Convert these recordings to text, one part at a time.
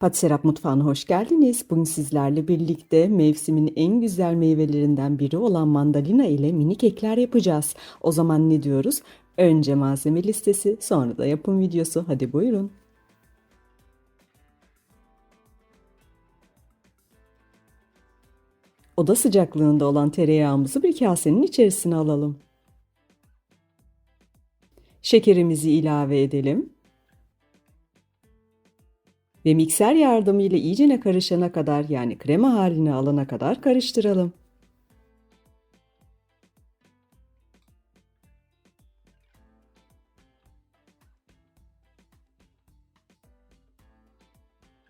Patserap Mutfağı'na hoş geldiniz. Bugün sizlerle birlikte mevsimin en güzel meyvelerinden biri olan mandalina ile mini kekler yapacağız. O zaman ne diyoruz? Önce malzeme listesi, sonra da yapım videosu. Hadi buyurun. Oda sıcaklığında olan tereyağımızı bir kasenin içerisine alalım. Şekerimizi ilave edelim. Ve mikser yardımıyla iyicene karışana kadar yani krema haline alana kadar karıştıralım.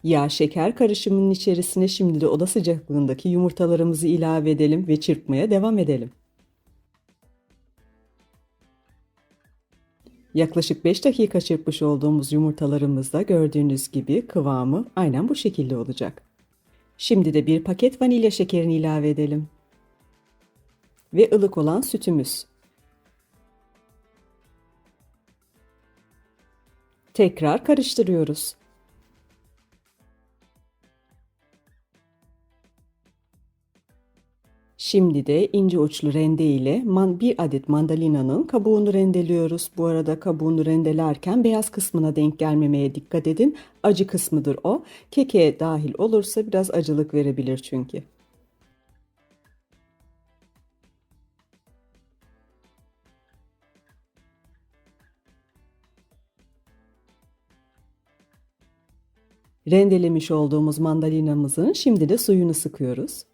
Yağ şeker karışımının içerisine şimdi de oda sıcaklığındaki yumurtalarımızı ilave edelim ve çırpmaya devam edelim. Yaklaşık 5 dakika çırpmış olduğumuz yumurtalarımızda gördüğünüz gibi kıvamı aynen bu şekilde olacak. Şimdi de bir paket vanilya şekerini ilave edelim. Ve ılık olan sütümüz. Tekrar karıştırıyoruz. Şimdi de ince uçlu rende ile bir adet mandalinanın kabuğunu rendeliyoruz. Bu arada kabuğunu rendelerken beyaz kısmına denk gelmemeye dikkat edin. Acı kısmıdır o. Keke dahil olursa biraz acılık verebilir çünkü. Rendelemiş olduğumuz mandalinamızın şimdi de suyunu sıkıyoruz.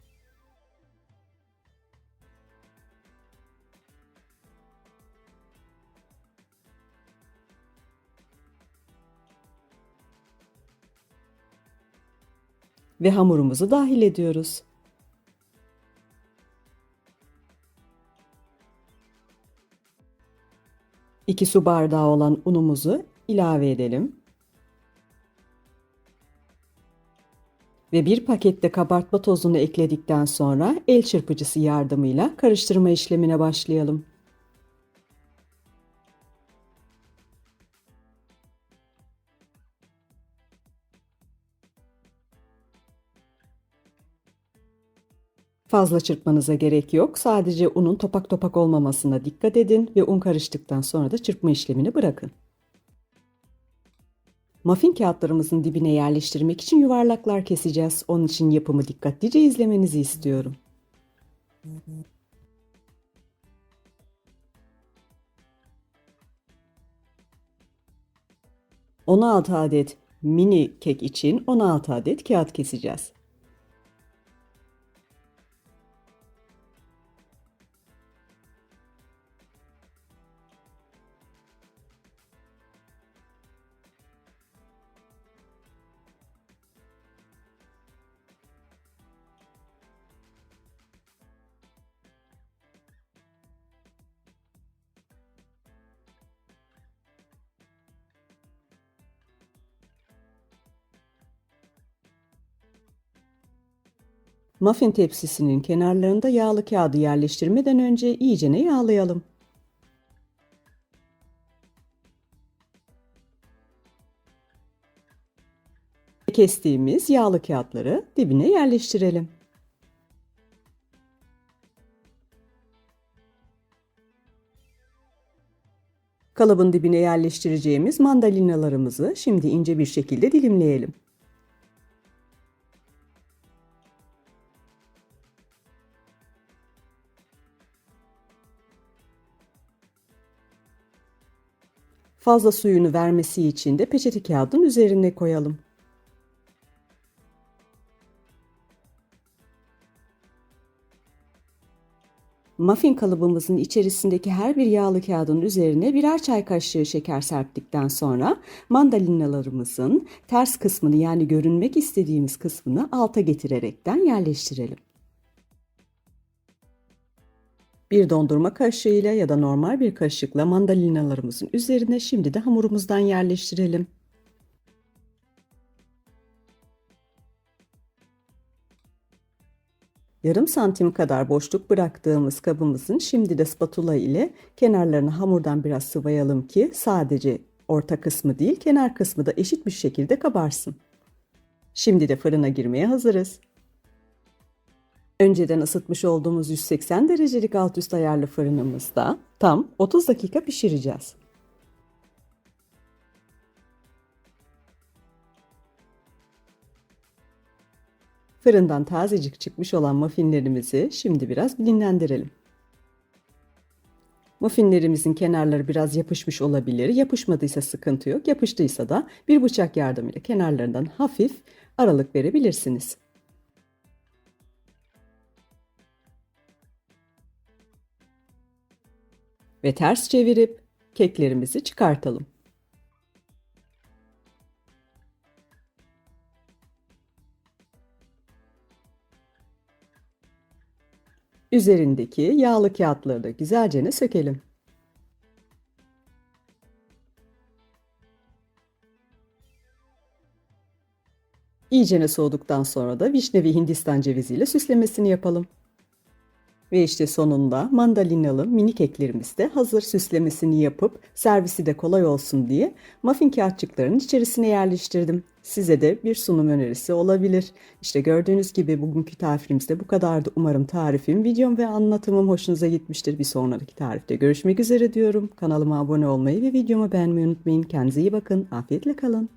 Ve hamurumuzu dahil ediyoruz. İki su bardağı olan unumuzu ilave edelim. Ve bir pakette kabartma tozunu ekledikten sonra el çırpıcısı yardımıyla karıştırma işlemine başlayalım. Fazla çırpmanıza gerek yok. Sadece unun topak topak olmamasına dikkat edin ve un karıştıktan sonra da çırpma işlemini bırakın. Muffin kağıtlarımızın dibine yerleştirmek için yuvarlaklar keseceğiz. Onun için yapımı dikkatlice izlemenizi istiyorum. 16 adet mini kek için 16 adet kağıt keseceğiz. Muffin tepsisinin kenarlarında yağlı kağıdı yerleştirmeden önce iyicene yağlayalım. Kestiğimiz yağlı kağıtları dibine yerleştirelim. Kalıbın dibine yerleştireceğimiz mandalinalarımızı şimdi ince bir şekilde dilimleyelim. Fazla suyunu vermesi için de peçete kağıdın üzerine koyalım. Muffin kalıbımızın içerisindeki her bir yağlı kağıdın üzerine birer çay kaşığı şeker serptikten sonra mandalinalarımızın ters kısmını yani görünmek istediğimiz kısmını alta getirerekten yerleştirelim. Bir dondurma kaşığıyla ya da normal bir kaşıkla mandalinalarımızın üzerine şimdi de hamurumuzdan yerleştirelim. Yarım santim kadar boşluk bıraktığımız kabımızın şimdi de spatula ile kenarlarını hamurdan biraz sıvayalım ki sadece orta kısmı değil kenar kısmı da eşit bir şekilde kabarsın. Şimdi de fırına girmeye hazırız. Önceden ısıtmış olduğumuz 180 derecelik alt üst ayarlı fırınımızda tam 30 dakika pişireceğiz. Fırından tazecik çıkmış olan muffinlerimizi şimdi biraz dinlendirelim. Muffinlerimizin kenarları biraz yapışmış olabilir. Yapışmadıysa sıkıntı yok. Yapıştıysa da bir bıçak yardımıyla kenarlarından hafif aralık verebilirsiniz. Ve ters çevirip keklerimizi çıkartalım. Üzerindeki yağlı kağıtları da güzelce sökelim. İyicene soğuduktan sonra da vişne ve hindistan ceviziyle süslemesini yapalım. Ve işte sonunda mandalinalı mini keklerimiz de hazır süslemesini yapıp servisi de kolay olsun diye muffin kağıtçıklarının içerisine yerleştirdim. Size de bir sunum önerisi olabilir. İşte gördüğünüz gibi bugünkü tarifimiz de bu kadardı. Umarım tarifim, videom ve anlatımım hoşunuza gitmiştir. Bir sonraki tarifte görüşmek üzere diyorum. Kanalıma abone olmayı ve videomu beğenmeyi unutmayın. Kendinize iyi bakın. Afiyetle kalın.